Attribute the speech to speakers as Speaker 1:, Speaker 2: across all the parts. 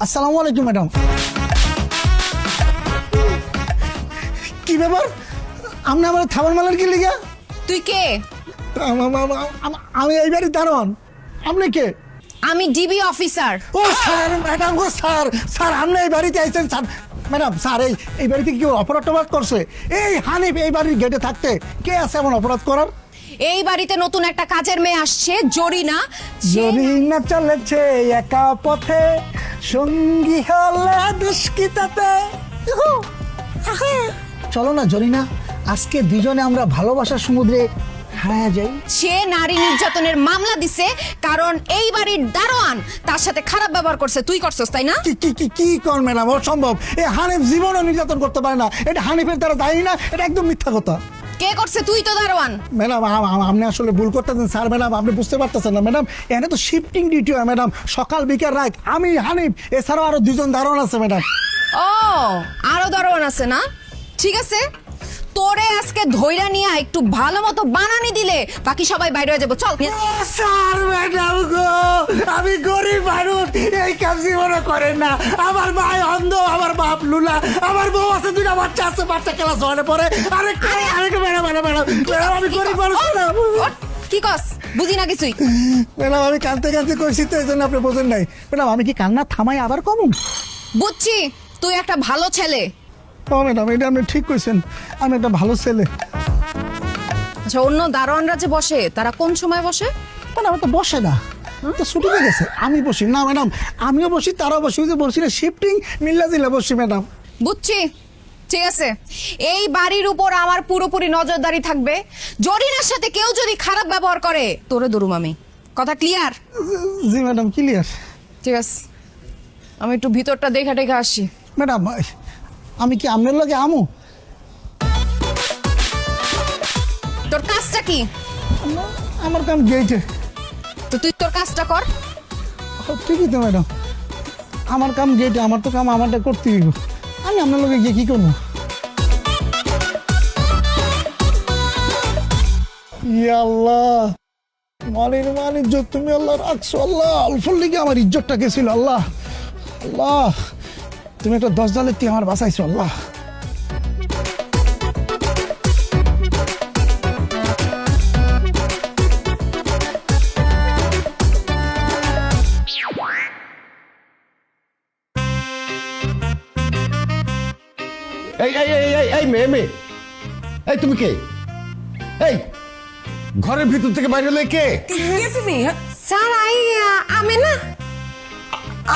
Speaker 1: আসসালামু আলাইকুম ম্যাডাম। কি ব্যাপার? আপনি আমার থাবার মালার কি লিগা?
Speaker 2: তুই কে?
Speaker 1: আম- এই বাড়ির দারোয়ান। আপনি কে?
Speaker 2: আমি ডিবি অফিসার।
Speaker 1: ও স্যার ম্যাডাম ও স্যার স্যার আপনি এই বাড়িতে আইছেন স্যার। ম্যাডাম স্যার এই এই বাড়িতে কি কেউ অপরাধ টপরাধ করছে? এই হানিফ এই বাড়ির গেটে থাকতে কে আছে এমন অপরাধ করার?
Speaker 2: এই বাড়িতে নতুন একটা কাজের মেয়ে আসছে জরিনা।
Speaker 1: জরিনা চলেছে একা পথে। সঙ্গী হলে দুষ্কৃতাতে। চলো না জরিনা আজকে দুজনে আমরা ভালোবাসার সমুদ্রে হারায় যাই।
Speaker 2: সে নারী নির্যাতনের মামলা দিছে কারণ এই বাড়ির দারোয়ান তার সাথে খারাপ ব্যবহার করছে। তুই করছস তাই না?
Speaker 1: কি কি কি কি কর ম্যাডাম অসম্ভব। এ হানিফ জীবনও নির্যাতন করতে পারে না। এটা হানিফের দ্বারা দায়ী না এটা একদম মিথ্যা কথা।
Speaker 2: কে করছে? তুই তো দারোয়ান।
Speaker 1: ম্যাডাম আপনি আসলে ভুল করতেছেন স্যার ম্যাডাম আপনি বুঝতে পারতেছেন না। ম্যাডাম এখানে তো শিফটিং ডিউটি হয় ম্যাডাম। সকাল বিকাল রাত। আমি হানিফ এছাড়াও আরও দুজন দারোয়ান আছে ম্যাডাম।
Speaker 2: ও আরও দারোয়ান আছে না? ঠিক আছে তোরে আজকে ধৈরা নিয়ে একটু ভালো মতো বানানি দিলে বাকি সবাই বাইরে হয়ে যাব চল।
Speaker 1: স্যার ম্যাডাম গো আমি গরিব মানুষ এই কাজ জীবনে করেন না। আমার ভাই অন্ধ আমার বাপ লুলা আমার বউ আছে দুটা বাচ্চা আছে বাচ্চা ক্লাস ওয়ানে পড়ে। আরেকটা আরেকটা ম্যাডাম ম্যাডাম ম্যাডাম আমি গরিব মানুষ
Speaker 2: কি কস? বুঝি না কিছুই।
Speaker 1: ম্যাডাম আমি কানতে কানতে করছি তো এই জন্য আপনি বোঝেন নাই। ম্যাডাম আমি কি কান্না থামাই আবার কমুন
Speaker 2: বুঝছি তুই একটা ভালো ছেলে।
Speaker 1: ও ম্যাডাম এটা আপনি ঠিক কইছেন। আমি একটা ভালো ছেলে।
Speaker 2: আচ্ছা অন্য দারোয়ানরা যে বসে তারা কোন সময় বসে?
Speaker 1: ম্যাডাম তো বসে না। তো ছুটি হয়ে গেছে। আমি বসি। না ম্যাডাম আমিও বসি তারাও বসি। ওই যে বলছি না শিফটিং মিল্লা দিলে বসি ম্যাডাম।
Speaker 2: বুঝছি। ঠিক আছে। এই বাড়ির উপর আমার পুরোপুরি নজরদারি থাকবে। জরিনার সাথে কেউ যদি খারাপ ব্যবহার করে তোরে দরুম আমি। কথা ক্লিয়ার
Speaker 1: জি ম্যাডাম ক্লিয়ার
Speaker 2: ঠিক আছে। আমি একটু ভিতরটা দেখা দেখে আসি।
Speaker 1: ম্যাডাম আমি কি আপনার লগে আমু?
Speaker 2: তোর কাজটা কি?
Speaker 1: আমার কাম গেইটে
Speaker 2: তো তুই তোর কাজটা কর।
Speaker 1: ঠিকই তো ম্যাডাম। আমার কাম গেইটে আমার তো কাম আমারটা করতে হইব। আমি আপনার লোকে গিয়ে কি করব? আল্লাহ। মালির মান ইজ্জত তুমি আল্লাহ রাখছো। আল্লাহ অল্পর লিগে আমার ইজ্জতটা গেছিল আল্লাহ। আল্লাহ। তুমি একটা দশ দালের দিয়ে আমার বাঁচাইছো আল্লাহ।
Speaker 3: এই এই এই এই এই মেয়ে মেয়ে। এই তুমি কে? এই ঘরের ভিতর থেকে বাইরে হলে কে?
Speaker 4: কে তুমি।
Speaker 2: স্যার আই আমি না।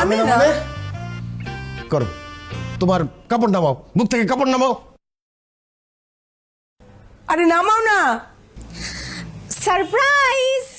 Speaker 4: আমি না।
Speaker 3: মানে? করো। তোমার কাপড় নামাও মুখ থেকে কাপড় নামাও।
Speaker 4: আরে নামাও না।
Speaker 2: সারপ্রাইজ